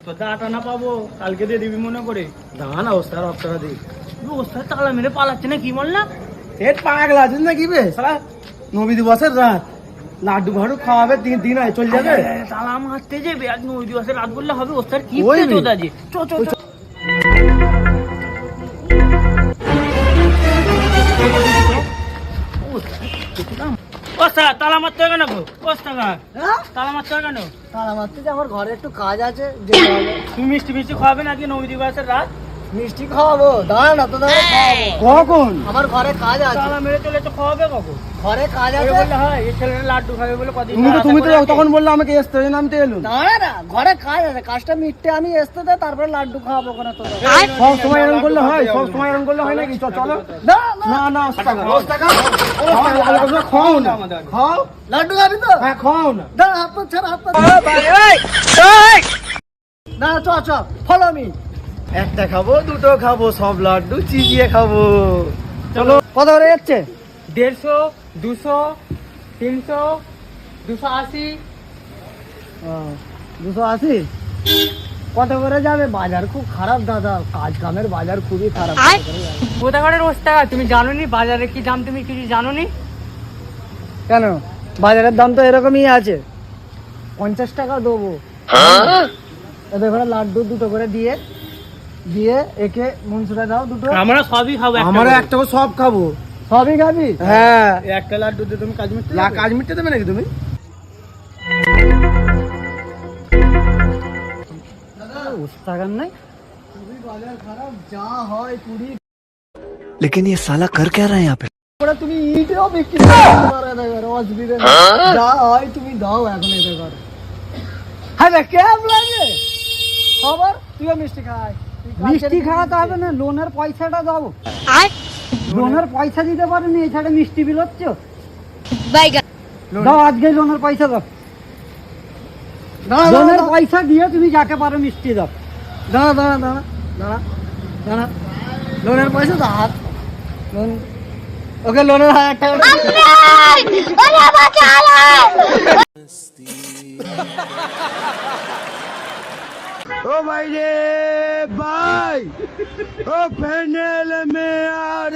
তোতে আটা না পাবো কালকে দিয়ে দিবি মনে করে দাঁড়া না ওস্তার অপ্তারা দিই ওস্তার তালা মেরে পালাচ্ছে না কি বল না পেট পাগলা আছিস না কি বে সারা নবী দিবসের রাত লাড্ডু ভাড়ু খাওয়াবে তিন দিন আয় চল যাবে তালা মারতে যাবে আজ নই দিবসে রাত বললে হবে ওস্তার কি ওই তো বে। দাজি চ চ মারতে কেন হ্যাঁ? তালা মারতে কেন? তালা মারতে আমার ঘরে একটু কাজ আছে তুমি মিষ্টি মিষ্টি খাওয়াবে নাকি নবী দিবসের রাত? মিষ্টি খাওয়াবো। দাঁড়া না তো দাঁড়া কখন? আমার ঘরে কাজ আছে। তালা মেরে চলে তো খাওয়াবে কখন? ঘরে কাজ আছে? বললে হয় এই ছেলেটা লাড্ডু খাবে বলে কদিন তুমি তো তুমি তো তখন বললে আমাকে আসতে আমি তো এলুম। দাঁড়া না ঘরে কাজ আছে। কাজটা মিটতে আমি আসতে দে তারপরে লাড্ডু খাওয়াবো তো সব সময় এরকম করলে হয় সব সময় এরকম করলে হয় নাকি? চ- চলো। না না। না খাও না। খাও। লাড্ডু খাবি তো? হ্যাঁ খাও না। দাঁড়া হাত পা ছাড়া হাত পা না চ চ। ফলো মি একটা খাব দুটো খাব সব লাড্ডু চিজিয়ে খাব। চলো কত করে যাচ্ছে? দেড়শো দুশো তিনশো দুশো আশি। দুশো আশি? কত করে যাবে? বাজার খুব খারাপ দাদা। কাজ কামের বাজার খুবই খারাপ। কত করে যাবে? টাকা? তুমি জানো নি বাজারে কি দাম? তুমি কিছু জানো নি কেন? বাজারের দাম তো এরকমই আছে। পঞ্চাশ টাকা দেবো। এদের ঘরে লাড্ডু দুটো করে দিয়ে দিয়ে একে মনসুরা দাও দুটো আমরা সবই খাবো আমরা একটা সব খাবো সবই খাবি হ্যাঁ একটা লাড্ডু দিয়ে তুমি কাজ মিটতে কাজ মিটতে দেবে নাকি তুমি ওস্তাগান নাই খুবই বাজার খারাপ যা হয় কুড়ি लेकिन ये साला कर क्या रहा है यहाँ पे ওরা তুমি ইটেও বিক্রি করতে পারো এদের ঘরে, অসুবিধা নেই। যা হয় তুমি দাও এখন এদের ঘরে হ্যাঁ রে, কেমন লাগে খবর তুইও মিষ্টি খাই মিষ্টি খাওয়াতে হবে না লোনের পয়সাটা দাও। লোনের পয়সা দিতে পারেনি এছাড়া মিষ্টি বিল হচ্ছে? দাও আজকে লোনের পয়সা দাও। লোনের পয়সা দিয়ে তুমি যাকে পারো মিষ্টি দাও। দাঁড়া দাঁড়া দাঁড়া দাঁড়া দাঁড়া। লোনের পয়সা দাও হাত। লোন ওকে লোনের হাজার টাকা ও ভাই রে ভাই। ও প্যানেল মে আর